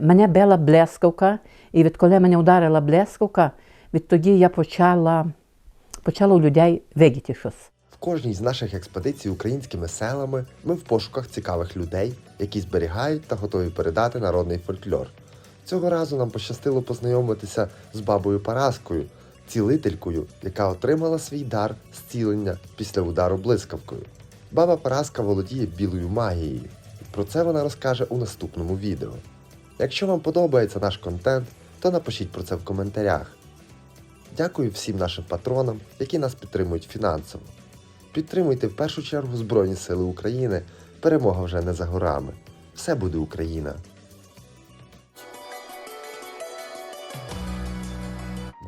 Мене била блискавка, і відколи мене ударила блискавка, відтоді я почала, почала у людей видіти щось. В кожній з наших експедицій українськими селами ми в пошуках цікавих людей, які зберігають та готові передати народний фольклор. Цього разу нам пощастило познайомитися з бабою Параскою, цілителькою, яка отримала свій дар зцілення після удару блискавкою. Баба Параска володіє білою магією. Про це вона розкаже у наступному відео. Якщо вам подобається наш контент, то напишіть про це в коментарях. Дякую всім нашим патронам, які нас підтримують фінансово. Підтримуйте в першу чергу Збройні Сили України. Перемога вже не за горами. Все буде Україна.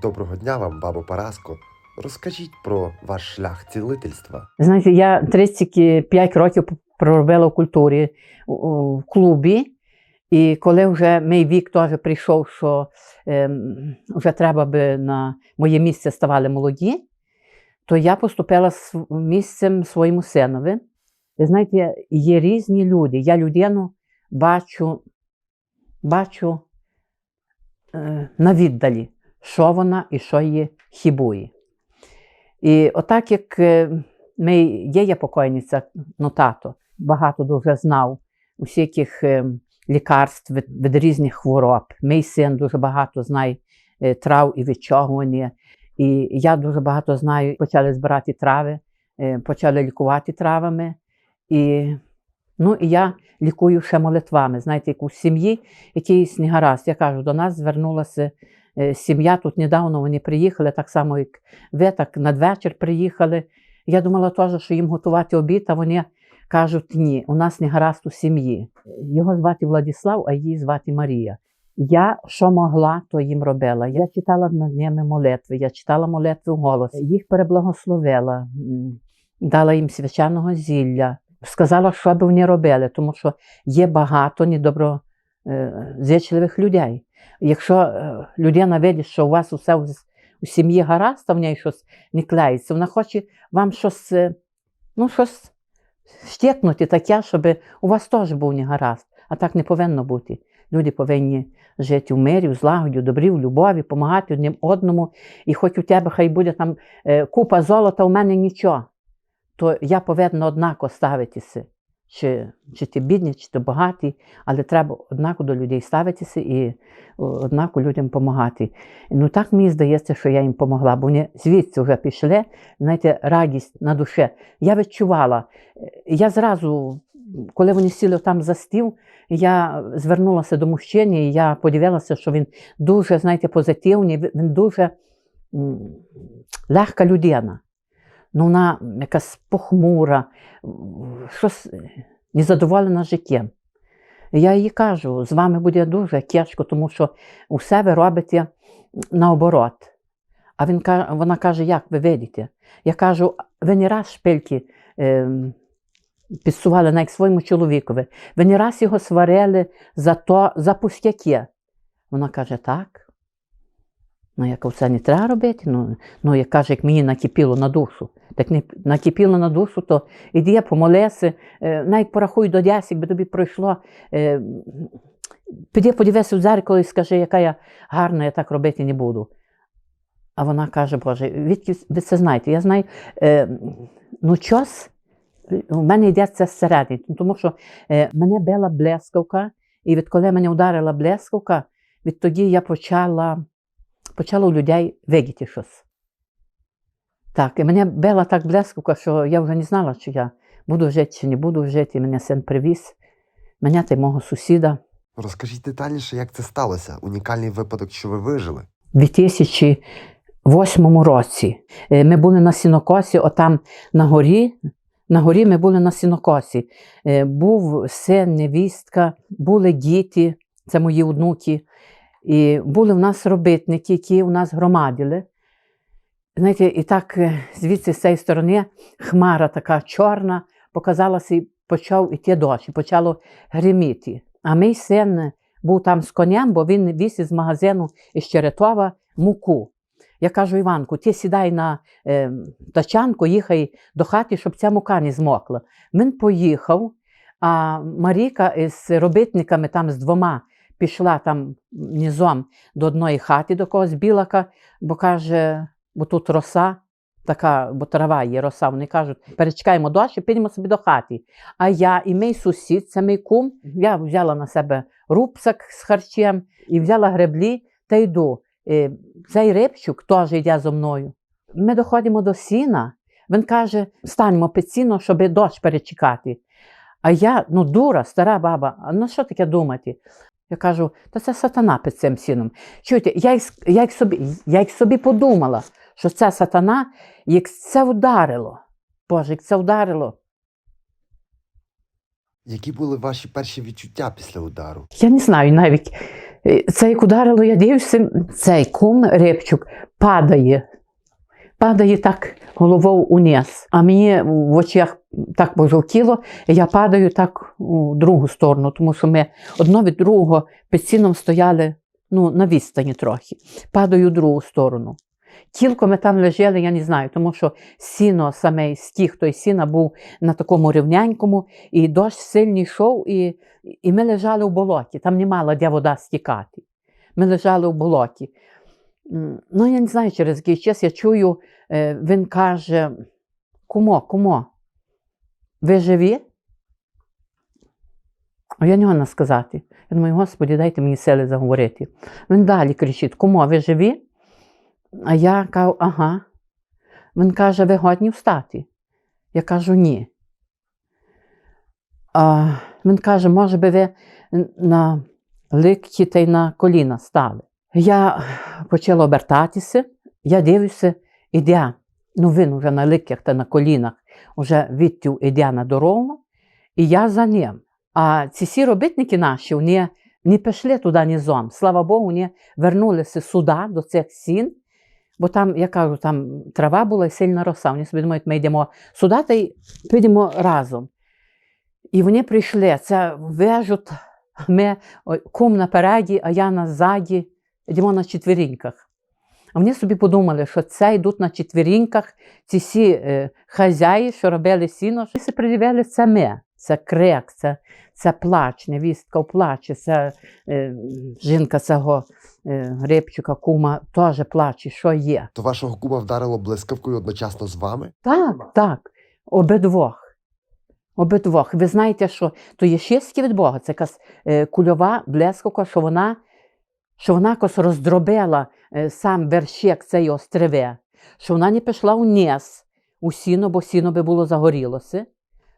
Доброго дня вам, бабо Параско. Розкажіть про ваш шлях цілительства. Знаєте, я 35 років проробила в культурі в клубі, і коли вже мій вік теж прийшов, що ем, вже треба би на моє місце ставали молоді, то я поступила з місцем своєму синові. Ви знаєте, є різні люди. Я людину бачу, бачу е, на віддалі, що вона і що її хібує. І отак, як е, ми, є я покойниця, ну тато, багато дуже знав усяких е, лікарств від, від різних хвороб. Мій син дуже багато знає е, трав і відчогування. І я дуже багато знаю, почали збирати трави, е, почали лікувати травами. І, ну, і я лікую ще молитвами. Знаєте, як у сім'ї якийсь негаразд. Я кажу, до нас звернулася е, сім'я тут недавно вони приїхали, так само, як ви, так надвечір приїхали. Я думала теж, що їм готувати обід, а вони кажуть, ні, у нас не гаразд у сім'ї. Його звати Владислав, а її звати Марія. Я що могла, то їм робила. Я читала над ними молитви, я читала молитви в голос, їх переблагословила, дала їм свяченого зілля, сказала, що би вони робили, тому що є багато недоброзичливих людей. Якщо е, людина видить, що у вас усе у сім'ї гаразд, а в неї щось не клеїться, вона хоче вам щось, е, ну, щось штекнути таке, щоб у вас теж був не гаразд. А так не повинно бути. Люди повинні жити в мирі, в злагоді, в добрі, в любові, допомагати одним одному. І хоч у тебе хай буде там е, купа золота, у мене нічого, то я повинна однаково ставитися. Чи, чи ти бідний, чи ти багатий, але треба однаково до людей ставитися і однаково людям допомагати. Ну так мені здається, що я їм допомогла, бо вони звідси вже пішли, знаєте, радість на душі. Я відчувала. Е, Я зразу, коли вони сіли там за стіл, я звернулася до мужчини, і я подивилася, що він дуже, знаєте, позитивний, він дуже легка людина. Ну, вона якась похмура, щось незадоволена життям. Я їй кажу, з вами буде дуже тяжко, тому що усе ви робите наоборот. А він, вона каже, як ви видите? Я кажу, ви не раз шпильки е, підсували навіть своєму чоловікові, ви не раз його сварили за то, за пустяки. Вона каже, так. Ну, як це не треба робити. Ну, ну як каже, як мені накипіло на душу. Так не накипіло на душу, то іди помолися, е, навіть порахуй до 10, якби тобі пройшло. Е, піди подивися в дзеркало і скажи, яка я гарна, я так робити не буду. А вона каже, Боже, ви це знаєте? Я знаю, е, ну час у мене йде це зсередини, тому що мене била блискавка, і відколи мене ударила блискавка, відтоді я почала, почала у людей видіти щось. Так, і мене била так блискавка, що я вже не знала, чи я буду жити, чи не буду жити. І мене син привіз, мене та й мого сусіда. Розкажіть детальніше, як це сталося. Унікальний випадок, що ви вижили. У 2008 році Е, ми були на сінокосі, отам на горі. На горі ми були на сінокосі. Е, Був син, невістка, були діти, це мої онуки. І були в нас робітники, які у нас громадили. Знаєте, і так е, звідси з цієї сторони хмара така чорна показалася і почав іти дощ, і почало гриміти. А мій син був там з конем, бо він віз із магазину із Черетова муку. Я кажу, Іванку, ти сідай на е, тачанку, їхай до хати, щоб ця мука не змокла. Він поїхав, а Маріка із робітниками там з двома пішла там низом до одної хати, до когось білака, бо каже, бо тут роса, така, бо трава є роса. Вони кажуть, перечекаємо дощ і підемо собі до хати. А я і мій сусід, це мій кум, я взяла на себе рупсак з харчем і взяла греблі та йду. Е, Цей рибчук теж йде зо мною. Ми доходимо до сіна. Він каже: станьмо під сіно, щоб дощ перечекати. А я, ну, дура, стара баба, а ну що таке думати? Я кажу, та це сатана під цим сіном. Чуєте, я як, я, як собі, я як собі подумала, що це сатана, як це вдарило. Боже, як це вдарило. Які були ваші перші відчуття після удару? Я не знаю навіть. е, Це як ударило, я дивлюся, цей кум Репчук падає. Падає так головою униз. А мені в очах так пожовтіло, я падаю так у другу сторону, тому що ми одно від другого під сіном стояли ну, на відстані трохи. Падаю в другу сторону. Тілко ми там лежали, я не знаю, тому що сіно, саме стіг той сіна був на такому рівненькому, і дощ сильний йшов, і, і ми лежали в болоті. Там не мала де вода стікати. Ми лежали в болоті. Ну, я не знаю, через який час я чую, е, він каже: кумо, кумо, ви живі? А я не сказати. Я думаю, Господи, дайте мені сили заговорити. Він далі кричить: Кумо, ви живі? А я кажу, ага. Він каже, ви годні встати? Я кажу, ні. А, він каже, може би ви на ликті та й на коліна стали. Я почала обертатися, я дивлюся, іде, ну він вже на ликтях та на колінах, вже відтю іде на дорогу, і я за ним. А ці всі робітники наші, вони не пішли туди низом. Слава Богу, вони вернулися сюди, до цих сін, бо там, я кажу, там трава була і сильна роса. Вони собі думають, ми йдемо сюди та й підемо разом. І вони прийшли, це вежуть, ми кум напереді, а я назаді, йдемо на четверіньках. А вони собі подумали, що це йдуть на четверіньках ці всі е, хазяї, що робили сіно, що се придивили це ми. Це крик, це, це плач, невістка плаче, це е, жінка цього е, рибчука, кума теж плаче, що є. То вашого кума вдарило блискавкою одночасно з вами? Так, так, обидвох. Обидвох. Ви знаєте, що то є шістки від Бога, це якась е, кульова блискавка, що вона, що вона якось роздробила е, сам вершек цієї острове, що вона не пішла вниз у сіно, бо сіно би було загорілося,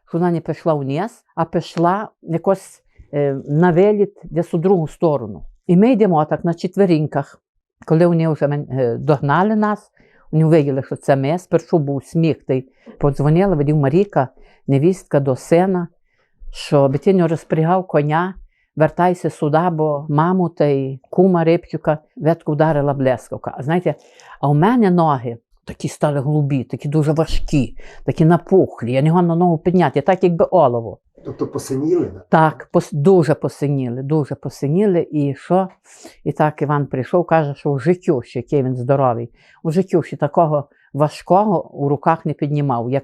що вона не пішла вниз, а пішла якось е, на виліт десь у другу сторону. І ми йдемо так на четверіньках. Коли вони вже е, догнали нас, вони увиділи, що це ми. Спершу був сміх, та й подзвонила, видів Маріка, невістка до сина, що не розпрягав коня, вертайся сюди, бо маму та й кума Рибчука ветку вдарила блискавка. А знаєте, а у мене ноги такі стали голубі, такі дуже важкі, такі напухлі. Я не можу на ногу підняти, так якби олово. Тобто посиніли? Так, пос, дуже посиніли, дуже посиніли. І що? І так Іван прийшов, каже, що у життю, ще який він здоровий, у життю ще такого важкого у руках не піднімав. Як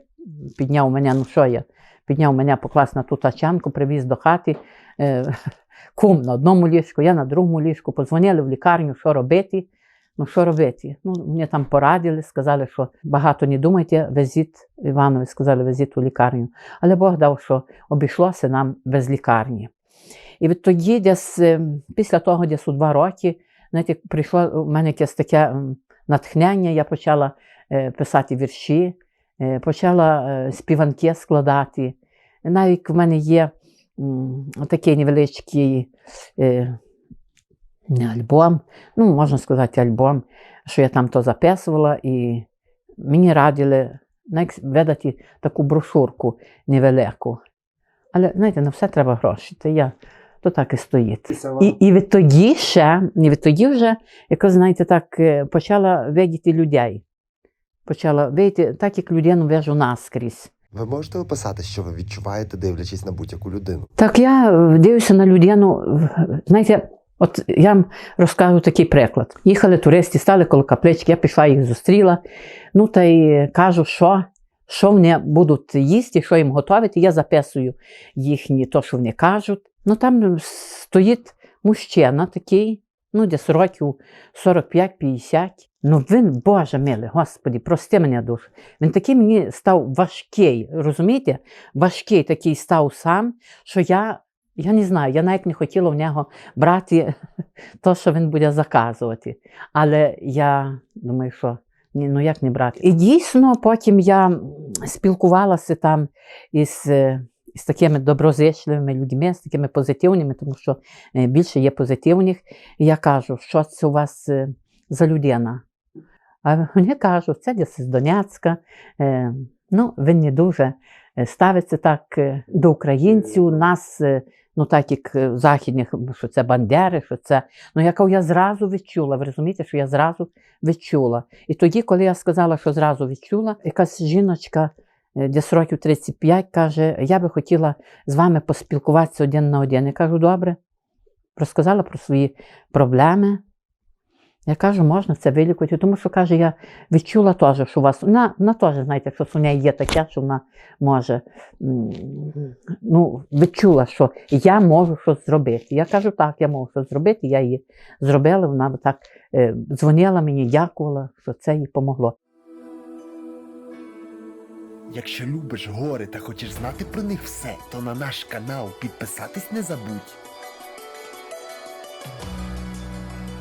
підняв мене, ну що я? Підняв мене, поклав на ту тачанку, привіз до хати. Е, кум на одному ліжку, я на другому ліжку. Подзвонили в лікарню, що робити. Ну, що робити? Ну, мені там порадили, сказали, що багато не думайте, везіть Іванові, сказали, везіть у лікарню. Але Бог дав, що обійшлося нам без лікарні. І від тоді, десь е, після того, десь у два роки, знаєте, прийшло у мене якесь таке натхнення, я почала е, писати вірші, почала е, співанки складати. Навіть в мене є такий невеличкий е, альбом, ну, можна сказати, альбом, що я там то записувала, і мені радили видати таку брошурку невелику. Але знаєте, на все треба гроші. То я то так і стоїть. І, і відтоді ще, і відтоді вже, якось, знаєте, так е, почала видіти людей. Почала видіти, так як людину вижу наскрізь. Ви можете описати, що ви відчуваєте, дивлячись на будь-яку людину? Так я е, дивлюся на людину. Знаєте, от я вам розкажу такий приклад. Їхали туристи, стали коло каплички, я пішла їх зустріла. Ну та й кажу, що, що вони будуть їсти, що їм готувати. Я записую їхні, то, що вони кажуть. Ну там стоїть мужчина такий, ну, десь років 45-50. Ну, він, Боже милий, Господи, прости мене душу. Він такий мені став важкий, розумієте? Важкий такий став сам, що я, я не знаю, я навіть не хотіла в нього брати те, що він буде заказувати. Але я думаю, що ні, ну як не брати. І дійсно, потім я спілкувалася там із, е, з такими доброзичливими людьми, з такими позитивними, тому що е, більше є позитивних. І я кажу, що це у вас е, за людина? А вони кажуть, це десь з Донецька. Е, ну, він не дуже ставиться так до українців. Нас, ну так як е, західних, що це бандери, що це. Ну, я кажу, я зразу відчула. Ви розумієте, що я зразу відчула. І тоді, коли я сказала, що зразу відчула, якась жіночка. Десь років 35 каже, я би хотіла з вами поспілкуватися один на один. Я кажу, добре. Розказала про свої проблеми. Я кажу, можна це вилікувати, тому що каже, я відчула теж, що у вас вона, вона теж, знаєте, що у неї є таке, що вона може ну, відчула, що я можу щось зробити. Я кажу, так, я можу щось зробити. Я її зробила, вона так е, дзвонила мені, дякувала, що це їй помогло. Якщо любиш гори та хочеш знати про них все, то на наш канал підписатись не забудь.